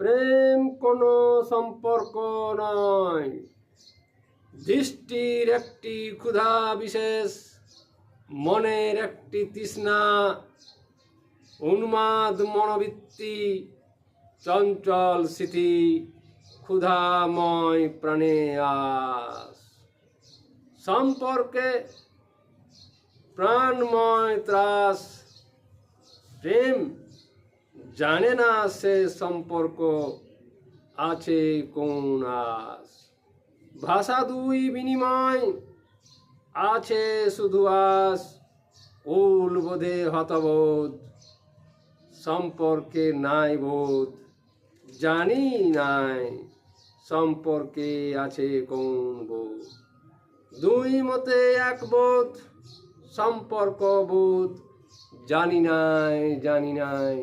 প্রেম কোনো সম্পর্ক নয়। দৃষ্টির একটি ক্ষুধা বিশেষ, মনের একটি তৃষ্ণা, উন্মাদ মনোবৃত্তি, চঞ্চল স্মৃতি, ক্ষুধাময় প্রাণে আস। সম্পর্কে প্রাণময় ত্রাস, প্রেম জানে না সে সম্পর্ক আছে কোন আস। ভাষা দুই বিনিময়, আছে শুধু আস। উল বোধে হতবোধ, সম্পর্কে নাই বোধ। জানি নাই সম্পর্কে আছে কোন বোধ। দুই মতে এক বোধ, সম্পর্ক বোধ। জানি নাই জানি নাই